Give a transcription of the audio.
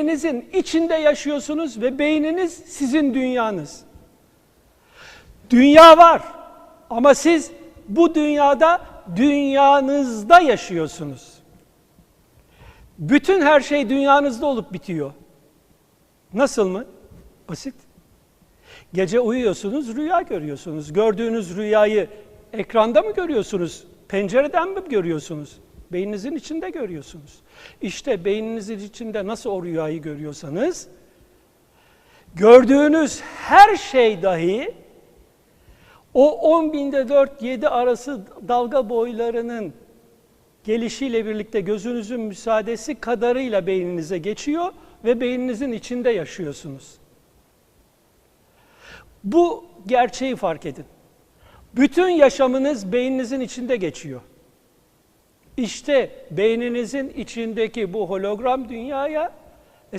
Beyninizin içinde yaşıyorsunuz ve beyniniz sizin dünyanız. Dünya var ama siz bu dünyada dünyanızda yaşıyorsunuz. Bütün her şey dünyanızda olup bitiyor. Nasıl mı? Basit. Gece uyuyorsunuz, rüya görüyorsunuz. Gördüğünüz rüyayı ekranda mı görüyorsunuz? Pencereden mi görüyorsunuz? Beyninizin içinde görüyorsunuz. İşte beyninizin içinde nasıl o rüyayı görüyorsanız, gördüğünüz her şey dahi o 10 binde 4-7 arası dalga boylarının gelişiyle birlikte gözünüzün müsaadesi kadarıyla beyninize geçiyor ve beyninizin içinde yaşıyorsunuz. Bu gerçeği fark edin. Bütün yaşamınız beyninizin içinde geçiyor. İşte beyninizin içindeki bu hologram dünyaya